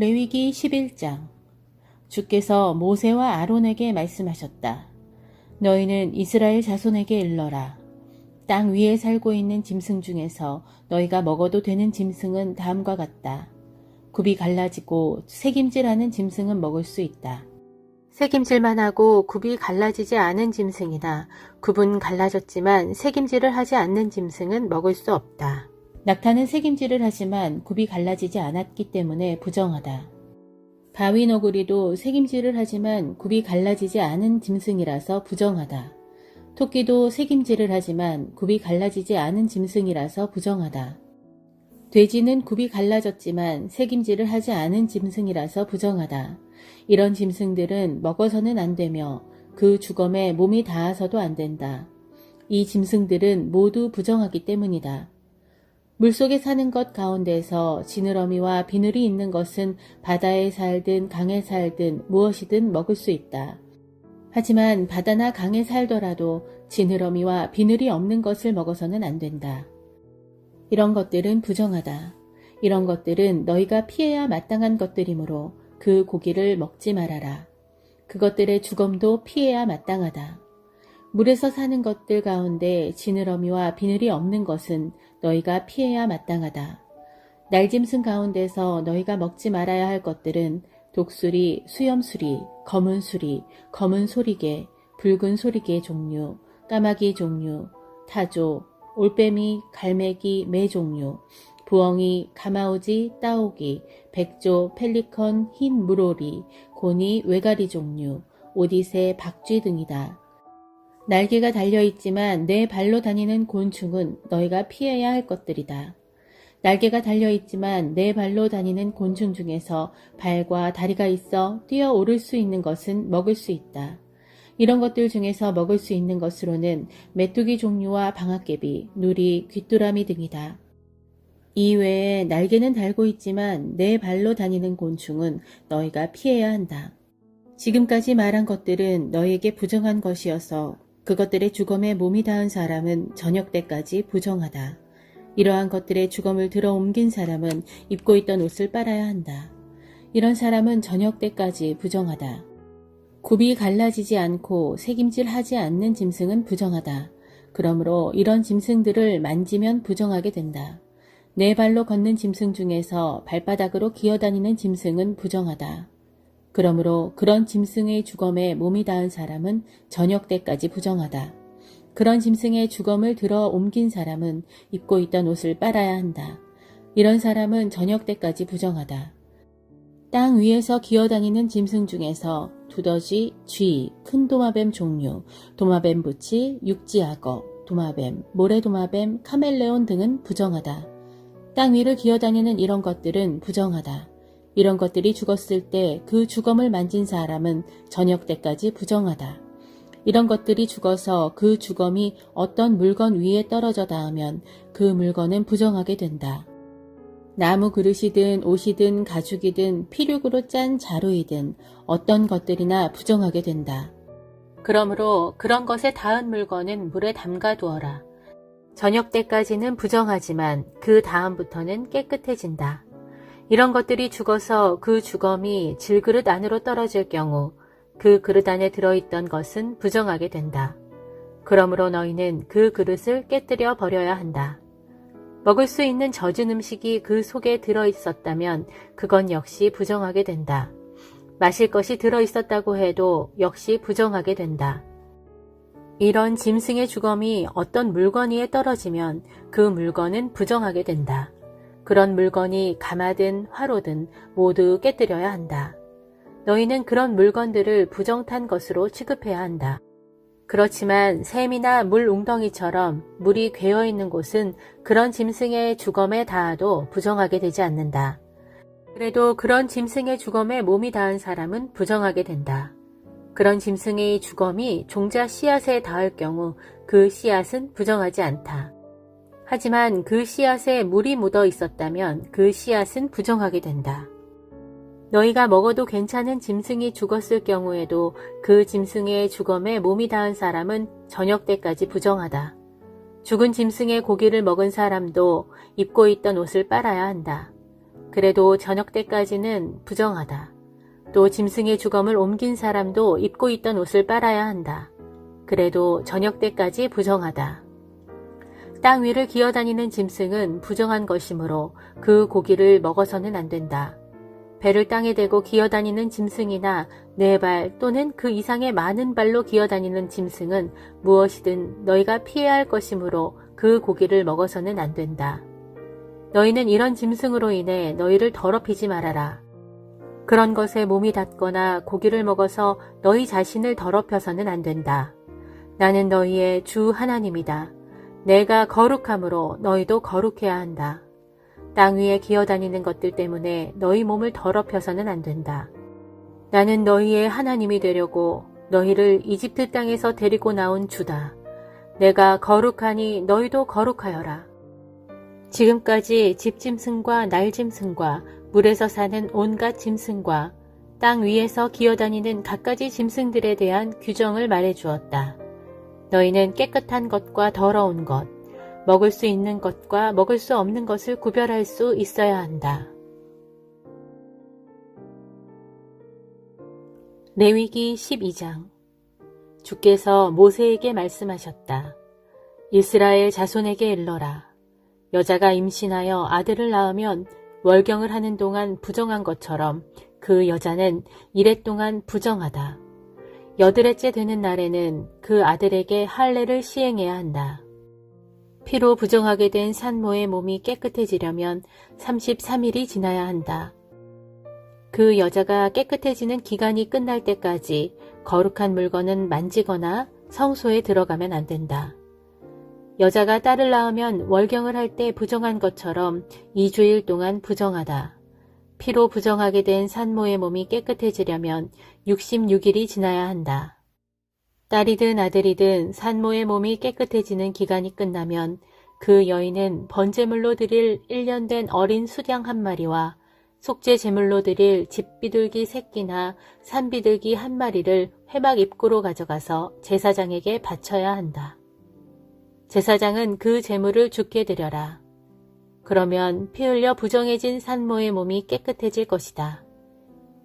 레위기 11장 주께서 모세와 아론에게 말씀하셨다. 너희는 이스라엘 자손에게 일러라. 땅 위에 살고 있는 짐승 중에서 너희가 먹어도 되는 짐승은 다음과 같다. 굽이 갈라지고 새김질하는 짐승은 먹을 수 있다. 새김질만 하고 굽이 갈라지지 않은 짐승이나 굽은 갈라졌지만 새김질을 하지 않는 짐승은 먹을 수 없다. 낙타는 새김질을 하지만 굽이 갈라지지 않았기 때문에 부정하다. 바위 너구리도 새김질을 하지만 굽이 갈라지지 않은 짐승이라서 부정하다. 토끼도 새김질을 하지만 굽이 갈라지지 않은 짐승이라서 부정하다. 돼지는 굽이 갈라졌지만 새김질을 하지 않은 짐승이라서 부정하다. 이런 짐승들은 먹어서는 안 되며 그 주검에 몸이 닿아서도 안 된다. 이 짐승들은 모두 부정하기 때문이다. 물속에 사는 것 가운데서 지느러미와 비늘이 있는 것은 바다에 살든 강에 살든 무엇이든 먹을 수 있다. 하지만 바다나 강에 살더라도 지느러미와 비늘이 없는 것을 먹어서는 안 된다. 이런 것들은 부정하다. 이런 것들은 너희가 피해야 마땅한 것들이므로 그 고기를 먹지 말아라. 그것들의 죽음도 피해야 마땅하다. 물에서 사는 것들 가운데 지느러미와 비늘이 없는 것은 너희가 피해야 마땅하다. 날짐승 가운데서 너희가 먹지 말아야 할 것들은 독수리, 수염수리, 검은 수리, 검은 소리개, 붉은 소리개 종류, 까마귀 종류, 타조, 올빼미, 갈매기, 매 종류, 부엉이, 가마오지, 따오기, 백조, 펠리컨, 흰 물오리, 고니, 외가리 종류, 오디세, 박쥐 등이다. 날개가 달려있지만 내 발로 다니는 곤충은 너희가 피해야 할 것들이다. 날개가 달려있지만 내 발로 다니는 곤충 중에서 발과 다리가 있어 뛰어 오를 수 있는 것은 먹을 수 있다. 이런 것들 중에서 먹을 수 있는 것으로는 메뚜기 종류와 방앗개비, 누리, 귀뚜라미 등이다. 이외에 날개는 달고 있지만 내 발로 다니는 곤충은 너희가 피해야 한다. 지금까지 말한 것들은 너희에게 부정한 것이어서 그것들의 주검에 몸이 닿은 사람은 저녁 때까지 부정하다. 이러한 것들의 주검을 들어 옮긴 사람은 입고 있던 옷을 빨아야 한다. 이런 사람은 저녁 때까지 부정하다. 굽이 갈라지지 않고 새김질하지 않는 짐승은 부정하다. 그러므로 이런 짐승들을 만지면 부정하게 된다. 네 발로 걷는 짐승 중에서 발바닥으로 기어다니는 짐승은 부정하다. 그러므로 그런 짐승의 주검에 몸이 닿은 사람은 저녁 때까지 부정하다. 그런 짐승의 주검을 들어 옮긴 사람은 입고 있던 옷을 빨아야 한다. 이런 사람은 저녁 때까지 부정하다. 땅 위에서 기어다니는 짐승 중에서 두더지, 쥐, 큰 도마뱀 종류, 도마뱀 부치, 육지악어, 도마뱀, 모래도마뱀, 카멜레온 등은 부정하다. 땅 위를 기어다니는 이런 것들은 부정하다. 이런 것들이 죽었을 때그 주검을 만진 사람은 저녁 때까지 부정하다. 이런 것들이 죽어서 그 주검이 어떤 물건 위에 떨어져 닿으면 그 물건은 부정하게 된다. 나무 그릇이든 옷이든 가죽이든 피륙으로 짠 자루이든 어떤 것들이나 부정하게 된다. 그러므로 그런 것에 닿은 물건은 물에 담가 두어라. 저녁 때까지는 부정하지만 그 다음부터는 깨끗해진다. 이런 것들이 죽어서 그 주검이 질그릇 안으로 떨어질 경우 그 그릇 안에 들어있던 것은 부정하게 된다. 그러므로 너희는 그 그릇을 깨뜨려 버려야 한다. 먹을 수 있는 젖은 음식이 그 속에 들어있었다면 그건 역시 부정하게 된다. 마실 것이 들어있었다고 해도 역시 부정하게 된다. 이런 짐승의 주검이 어떤 물건 위에 떨어지면 그 물건은 부정하게 된다. 그런 물건이 가마든 화로든 모두 깨뜨려야 한다. 너희는 그런 물건들을 부정탄 것으로 취급해야 한다. 그렇지만 샘이나 물 웅덩이처럼 물이 괴어 있는 곳은 그런 짐승의 주검에 닿아도 부정하게 되지 않는다. 그래도 그런 짐승의 주검에 몸이 닿은 사람은 부정하게 된다. 그런 짐승의 주검이 종자 씨앗에 닿을 경우 그 씨앗은 부정하지 않다. 하지만 그 씨앗에 물이 묻어 있었다면 그 씨앗은 부정하게 된다. 너희가 먹어도 괜찮은 짐승이 죽었을 경우에도 그 짐승의 주검에 몸이 닿은 사람은 저녁 때까지 부정하다. 죽은 짐승의 고기를 먹은 사람도 입고 있던 옷을 빨아야 한다. 그래도 저녁 때까지는 부정하다. 또 짐승의 주검을 옮긴 사람도 입고 있던 옷을 빨아야 한다. 그래도 저녁 때까지 부정하다. 땅 위를 기어다니는 짐승은 부정한 것이므로 그 고기를 먹어서는 안 된다. 배를 땅에 대고 기어다니는 짐승이나 네 발 또는 그 이상의 많은 발로 기어다니는 짐승은 무엇이든 너희가 피해야 할 것이므로 그 고기를 먹어서는 안 된다. 너희는 이런 짐승으로 인해 너희를 더럽히지 말아라. 그런 것에 몸이 닿거나 고기를 먹어서 너희 자신을 더럽혀서는 안 된다. 나는 너희의 주 하나님이다. 내가 거룩함으로 너희도 거룩해야 한다. 땅 위에 기어다니는 것들 때문에 너희 몸을 더럽혀서는 안 된다. 나는 너희의 하나님이 되려고 너희를 이집트 땅에서 데리고 나온 주다. 내가 거룩하니 너희도 거룩하여라. 지금까지 집짐승과 날짐승과 물에서 사는 온갖 짐승과 땅 위에서 기어다니는 갖가지 짐승들에 대한 규정을 말해 주었다. 너희는 깨끗한 것과 더러운 것, 먹을 수 있는 것과 먹을 수 없는 것을 구별할 수 있어야 한다. 레위기 12장 주께서 모세에게 말씀하셨다. 이스라엘 자손에게 일러라. 여자가 임신하여 아들을 낳으면 월경을 하는 동안 부정한 것처럼 그 여자는 이래 동안 부정하다. 여드레째 되는 날에는 그 아들에게 할례를 시행해야 한다. 피로 부정하게 된 산모의 몸이 깨끗해지려면 33일이 지나야 한다. 그 여자가 깨끗해지는 기간이 끝날 때까지 거룩한 물건은 만지거나 성소에 들어가면 안 된다. 여자가 딸을 낳으면 월경을 할 때 부정한 것처럼 2주일 동안 부정하다. 피로 부정하게 된 산모의 몸이 깨끗해지려면 66일이 지나야 한다. 딸이든 아들이든 산모의 몸이 깨끗해지는 기간이 끝나면 그 여인은 번제물로 드릴 1년 된 어린 수량 한 마리와 속죄 제물로 드릴 집비둘기 새끼나 산비둘기 한 마리를 회막 입구로 가져가서 제사장에게 바쳐야 한다. 제사장은 그 제물을 죽게 드려라. 그러면 피 흘려 부정해진 산모의 몸이 깨끗해질 것이다.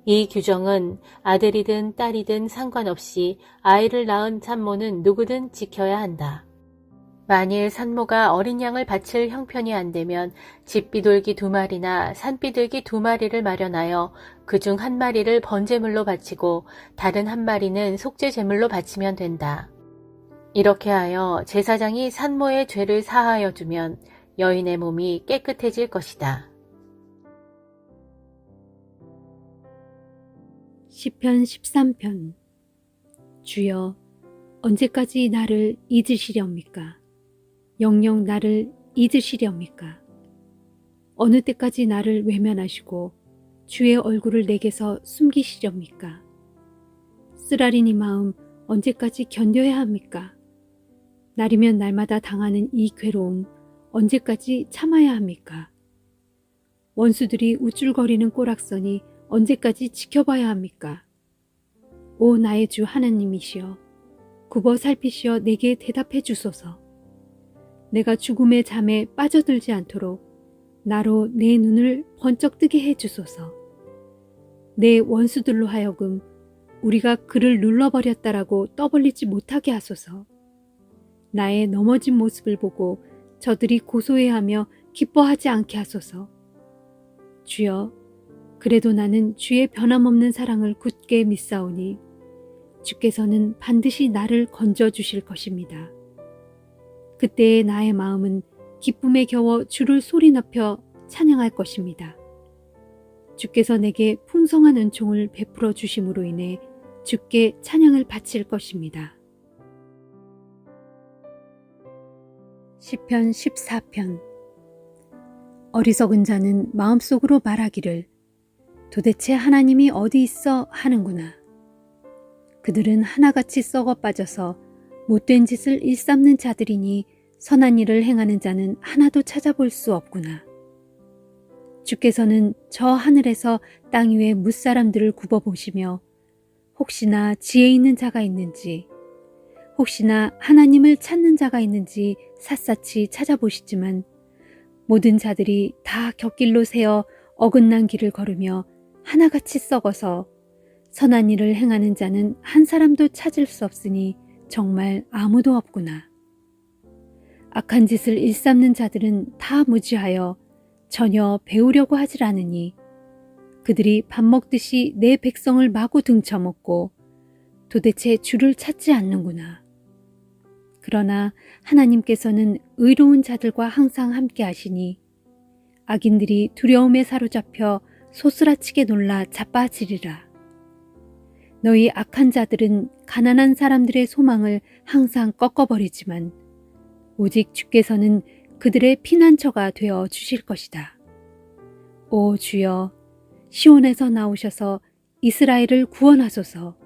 이 규정은 아들이든 딸이든 상관없이 아이를 낳은 산모는 누구든 지켜야 한다. 만일 산모가 어린 양을 바칠 형편이 안 되면 집비둘기 두 마리나 산비둘기 두 마리를 마련하여 그 중 한 마리를 번제물로 바치고 다른 한 마리는 속죄 제물로 바치면 된다. 이렇게 하여 제사장이 산모의 죄를 사하여 주면 여인의 몸이 깨끗해질 것이다. 시편 13편 주여 언제까지 나를 잊으시렵니까? 영영 나를 잊으시렵니까? 어느 때까지 나를 외면하시고 주의 얼굴을 내게서 숨기시렵니까? 쓰라린 이 마음 언제까지 견뎌야 합니까? 날이면 날마다 당하는 이 괴로움 언제까지 참아야 합니까? 원수들이 우쭐거리는 꼬락선이 언제까지 지켜봐야 합니까? 오 나의 주 하나님이시여 굽어 살피시어 내게 대답해 주소서. 내가 죽음의 잠에 빠져들지 않도록 나로 내 눈을 번쩍 뜨게 해 주소서. 내 원수들로 하여금 우리가 그를 눌러버렸다라고 떠벌리지 못하게 하소서. 나의 넘어진 모습을 보고 저들이 고소해하며 기뻐하지 않게 하소서. 주여, 그래도 나는 주의 변함없는 사랑을 굳게 믿사오니 주께서는 반드시 나를 건져 주실 것입니다. 그때의 나의 마음은 기쁨에 겨워 주를 소리 높여 찬양할 것입니다. 주께서 내게 풍성한 은총을 베풀어 주심으로 인해 주께 찬양을 바칠 것입니다. 시편 14편 어리석은 자는 마음속으로 말하기를 도대체 하나님이 어디 있어 하는구나. 그들은 하나같이 썩어 빠져서 못된 짓을 일삼는 자들이니 선한 일을 행하는 자는 하나도 찾아볼 수 없구나. 주께서는 저 하늘에서 땅 위에 무사람들을 굽어보시며 혹시나 지혜 있는 자가 있는지 혹시나 하나님을 찾는 자가 있는지 샅샅이 찾아보시지만 모든 자들이 다 곁길로 새어 어긋난 길을 걸으며 하나같이 썩어서 선한 일을 행하는 자는 한 사람도 찾을 수 없으니 정말 아무도 없구나. 악한 짓을 일삼는 자들은 다 무지하여 전혀 배우려고 하질 않으니 그들이 밥 먹듯이 내 백성을 마구 등쳐먹고 도대체 주를 찾지 않는구나. 그러나 하나님께서는 의로운 자들과 항상 함께 하시니 악인들이 두려움에 사로잡혀 소스라치게 놀라 자빠지리라. 너희 악한 자들은 가난한 사람들의 소망을 항상 꺾어버리지만 오직 주께서는 그들의 피난처가 되어 주실 것이다. 오 주여, 시온에서 나오셔서 이스라엘을 구원하소서.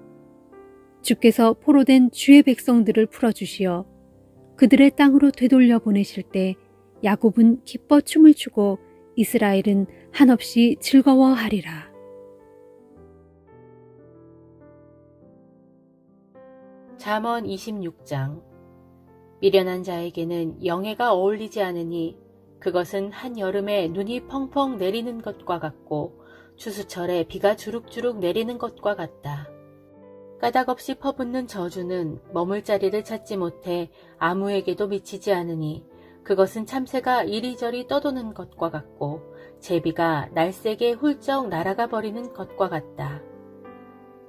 주께서 포로된 주의 백성들을 풀어주시어 그들의 땅으로 되돌려 보내실 때 야곱은 기뻐 춤을 추고 이스라엘은 한없이 즐거워하리라. 잠언 26장 미련한 자에게는 영예가 어울리지 않으니 그것은 한여름에 눈이 펑펑 내리는 것과 같고 추수철에 비가 주룩주룩 내리는 것과 같다. 까닭없이 퍼붓는 저주는 머물 자리를 찾지 못해 아무에게도 미치지 않으니 그것은 참새가 이리저리 떠도는 것과 같고 제비가 날쌔게 훌쩍 날아가 버리는 것과 같다.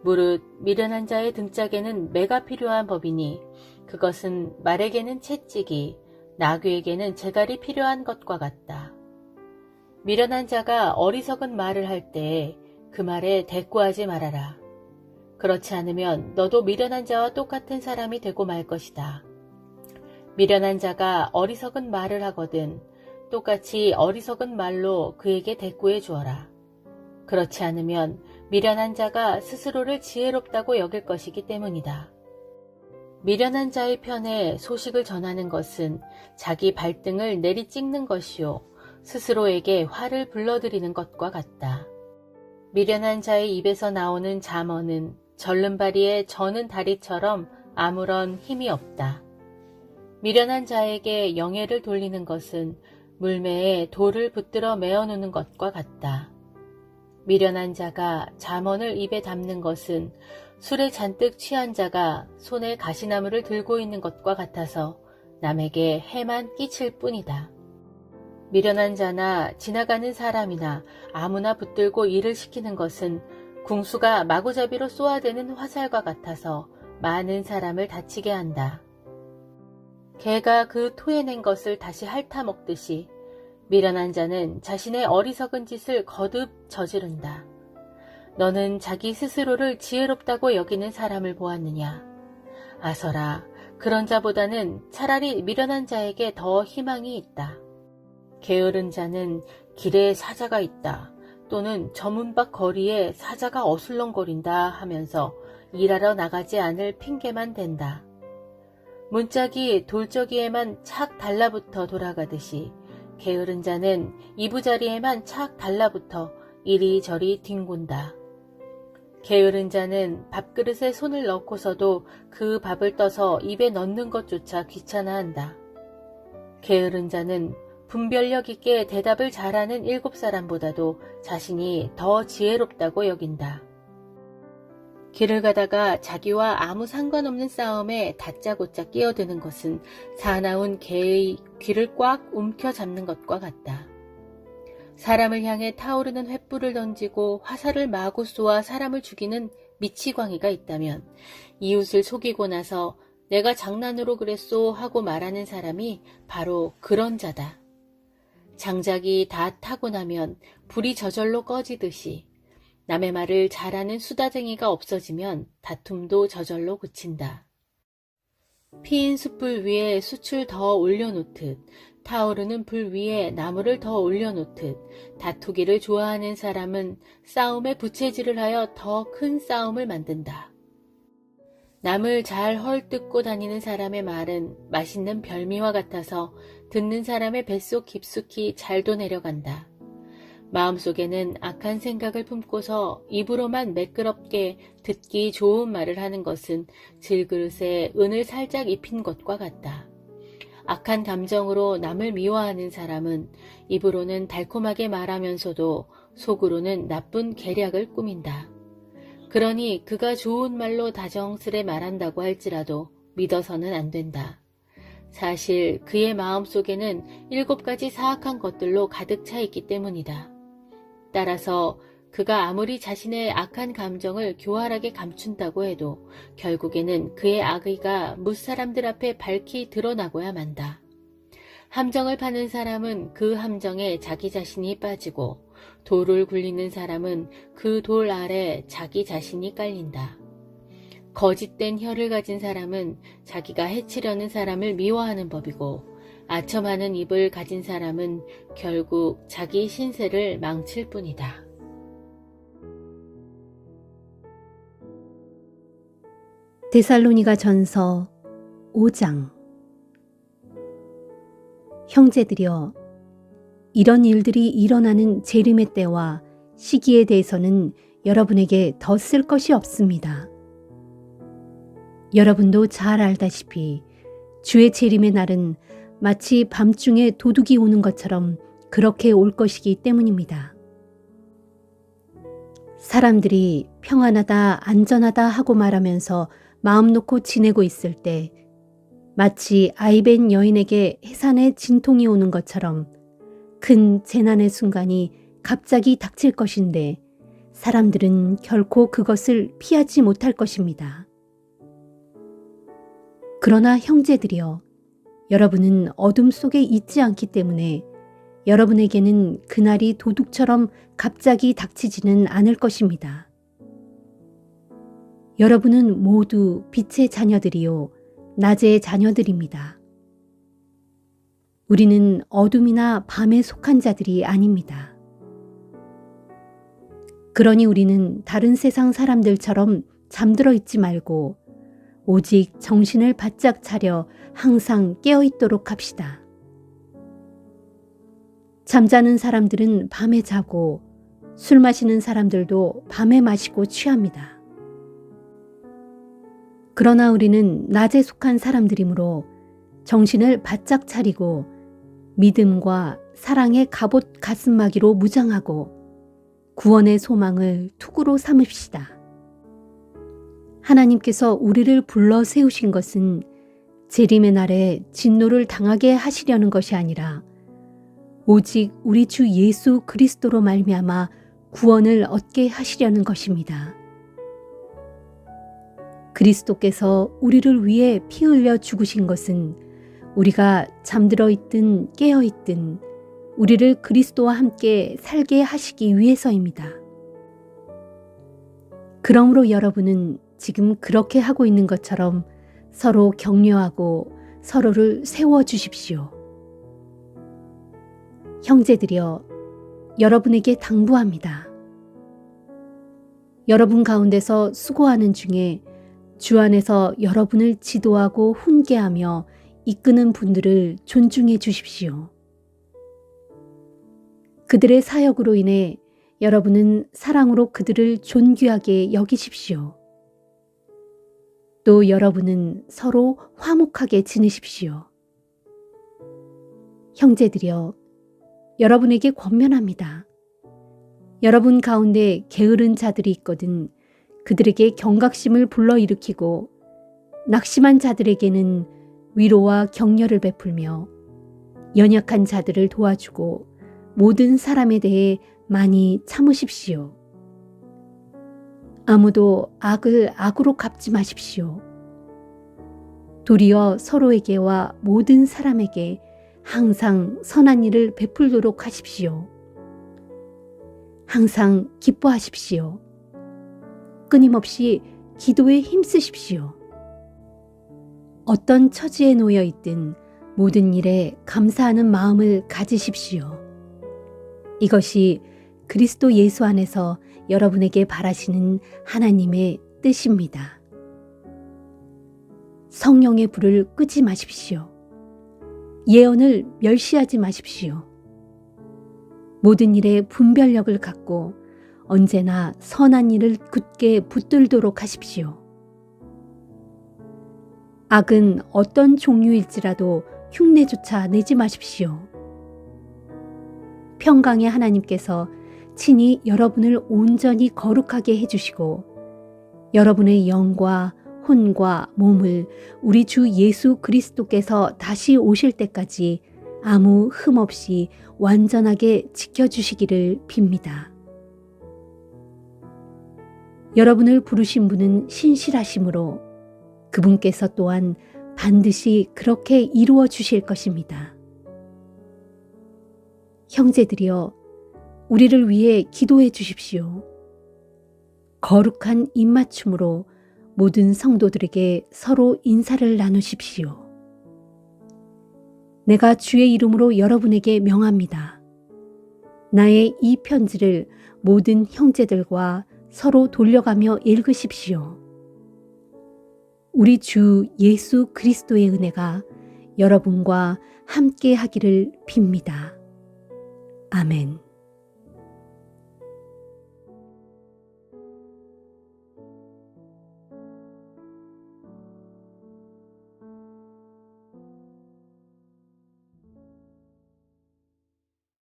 무릇 미련한 자의 등짝에는 매가 필요한 법이니 그것은 말에게는 채찍이 나귀에게는 재갈이 필요한 것과 같다. 미련한 자가 어리석은 말을 할때그 말에 대꾸하지 말아라. 그렇지 않으면 너도 미련한 자와 똑같은 사람이 되고 말 것이다. 미련한 자가 어리석은 말을 하거든 똑같이 어리석은 말로 그에게 대꾸해 주어라. 그렇지 않으면 미련한 자가 스스로를 지혜롭다고 여길 것이기 때문이다. 미련한 자의 편에 소식을 전하는 것은 자기 발등을 내리 찍는 것이요. 스스로에게 화를 불러들이는 것과 같다. 미련한 자의 입에서 나오는 잠언은 절름발이의 저는 다리처럼 아무런 힘이 없다. 미련한 자에게 영예를 돌리는 것은 물매에 돌을 붙들어 메어 놓는 것과 같다. 미련한 자가 잠언을 입에 담는 것은 술에 잔뜩 취한 자가 손에 가시나무를 들고 있는 것과 같아서 남에게 해만 끼칠 뿐이다. 미련한 자나 지나가는 사람이나 아무나 붙들고 일을 시키는 것은 궁수가 마구잡이로 쏘아대는 화살과 같아서 많은 사람을 다치게 한다. 개가 그 토해낸 것을 다시 핥아먹듯이 미련한 자는 자신의 어리석은 짓을 거듭 저지른다. 너는 자기 스스로를 지혜롭다고 여기는 사람을 보았느냐? 아서라, 그런 자보다는 차라리 미련한 자에게 더 희망이 있다. 게으른 자는 길에 사자가 있다. 또는 저문 밖 거리에 사자가 어슬렁거린다 하면서 일하러 나가지 않을 핑계만 댄다. 문짝이 돌저기에만 착 달라붙어 돌아가듯이 게으른 자는 이부자리에만 착 달라붙어 이리저리 뒹군다. 게으른 자는 밥그릇에 손을 넣고서도 그 밥을 떠서 입에 넣는 것조차 귀찮아한다. 게으른 자는 분별력 있게 대답을 잘하는 일곱 사람보다도 자신이 더 지혜롭다고 여긴다. 길을 가다가 자기와 아무 상관없는 싸움에 다짜고짜 끼어드는 것은 사나운 개의 귀를 꽉 움켜잡는 것과 같다. 사람을 향해 타오르는 횃불을 던지고 화살을 마구 쏘아 사람을 죽이는 미치광이가 있다면 이웃을 속이고 나서 내가 장난으로 그랬소 하고 말하는 사람이 바로 그런 자다. 장작이 다 타고 나면 불이 저절로 꺼지듯이 남의 말을 잘하는 수다쟁이가 없어지면 다툼도 저절로 그친다. 피인 숯불 위에 숯을 더 올려놓듯 타오르는 불 위에 나무를 더 올려놓듯 다투기를 좋아하는 사람은 싸움에 부채질을 하여 더 큰 싸움을 만든다. 남을 잘 헐뜯고 다니는 사람의 말은 맛있는 별미와 같아서 듣는 사람의 뱃속 깊숙이 잘도 내려간다. 마음속에는 악한 생각을 품고서 입으로만 매끄럽게 듣기 좋은 말을 하는 것은 질그릇에 은을 살짝 입힌 것과 같다. 악한 감정으로 남을 미워하는 사람은 입으로는 달콤하게 말하면서도 속으로는 나쁜 계략을 꾸민다. 그러니 그가 좋은 말로 다정스레 말한다고 할지라도 믿어서는 안 된다. 사실 그의 마음 속에는 일곱 가지 사악한 것들로 가득 차 있기 때문이다. 따라서 그가 아무리 자신의 악한 감정을 교활하게 감춘다고 해도 결국에는 그의 악의가 무사람들 앞에 밝히 드러나고야 만다. 함정을 파는 사람은 그 함정에 자기 자신이 빠지고 돌을 굴리는 사람은 그 돌 아래 자기 자신이 깔린다. 거짓된 혀를 가진 사람은 자기가 해치려는 사람을 미워하는 법이고 아첨하는 입을 가진 사람은 결국 자기 신세를 망칠 뿐이다. 데살로니가 전서 5장 형제들이여 이런 일들이 일어나는 재림의 때와 시기에 대해서는 여러분에게 더 쓸 것이 없습니다. 여러분도 잘 알다시피 주의 재림의 날은 마치 밤중에 도둑이 오는 것처럼 그렇게 올 것이기 때문입니다. 사람들이 평안하다, 안전하다 하고 말하면서 마음 놓고 지내고 있을 때 마치 아이벤 여인에게 해산의 진통이 오는 것처럼 큰 재난의 순간이 갑자기 닥칠 것인데 사람들은 결코 그것을 피하지 못할 것입니다. 그러나 형제들이여, 여러분은 어둠 속에 있지 않기 때문에 여러분에게는 그날이 도둑처럼 갑자기 닥치지는 않을 것입니다. 여러분은 모두 빛의 자녀들이요, 낮의 자녀들입니다. 우리는 어둠이나 밤에 속한 자들이 아닙니다. 그러니 우리는 다른 세상 사람들처럼 잠들어 있지 말고 오직 정신을 바짝 차려 항상 깨어 있도록 합시다. 잠자는 사람들은 밤에 자고 술 마시는 사람들도 밤에 마시고 취합니다. 그러나 우리는 낮에 속한 사람들이므로 정신을 바짝 차리고 믿음과 사랑의 갑옷 가슴막이로 무장하고 구원의 소망을 투구로 삼읍시다. 하나님께서 우리를 불러 세우신 것은 재림의 날에 진노를 당하게 하시려는 것이 아니라 오직 우리 주 예수 그리스도로 말미암아 구원을 얻게 하시려는 것입니다. 그리스도께서 우리를 위해 피 흘려 죽으신 것은 우리가 잠들어 있든 깨어 있든 우리를 그리스도와 함께 살게 하시기 위해서입니다. 그러므로 여러분은 지금 그렇게 하고 있는 것처럼 서로 격려하고 서로를 세워 주십시오. 형제들이여, 여러분에게 당부합니다. 여러분 가운데서 수고하는 중에 주 안에서 여러분을 지도하고 훈계하며 이끄는 분들을 존중해 주십시오. 그들의 사역으로 인해 여러분은 사랑으로 그들을 존귀하게 여기십시오. 또 여러분은 서로 화목하게 지내십시오. 형제들이여, 여러분에게 권면합니다. 여러분 가운데 게으른 자들이 있거든 그들에게 경각심을 불러일으키고 낙심한 자들에게는 위로와 격려를 베풀며 연약한 자들을 도와주고 모든 사람에 대해 많이 참으십시오. 아무도 악을 악으로 갚지 마십시오. 도리어 서로에게와 모든 사람에게 항상 선한 일을 베풀도록 하십시오. 항상 기뻐하십시오. 끊임없이 기도에 힘쓰십시오. 어떤 처지에 놓여 있든 모든 일에 감사하는 마음을 가지십시오. 이것이 그리스도 예수 안에서 여러분에게 바라시는 하나님의 뜻입니다. 성령의 불을 끄지 마십시오. 예언을 멸시하지 마십시오. 모든 일에 분별력을 갖고 언제나 선한 일을 굳게 붙들도록 하십시오. 악은 어떤 종류일지라도 흉내조차 내지 마십시오. 평강의 하나님께서 친히 여러분을 온전히 거룩하게 해주시고 여러분의 영과 혼과 몸을 우리 주 예수 그리스도께서 다시 오실 때까지 아무 흠 없이 완전하게 지켜주시기를 빕니다. 여러분을 부르신 분은 신실하심으로 그분께서 또한 반드시 그렇게 이루어 주실 것입니다. 형제들이여, 우리를 위해 기도해 주십시오. 거룩한 입맞춤으로 모든 성도들에게 서로 인사를 나누십시오. 내가 주의 이름으로 여러분에게 명합니다. 나의 이 편지를 모든 형제들과 서로 돌려가며 읽으십시오. 우리 주 예수 그리스도의 은혜가 여러분과 함께 하기를 빕니다. 아멘.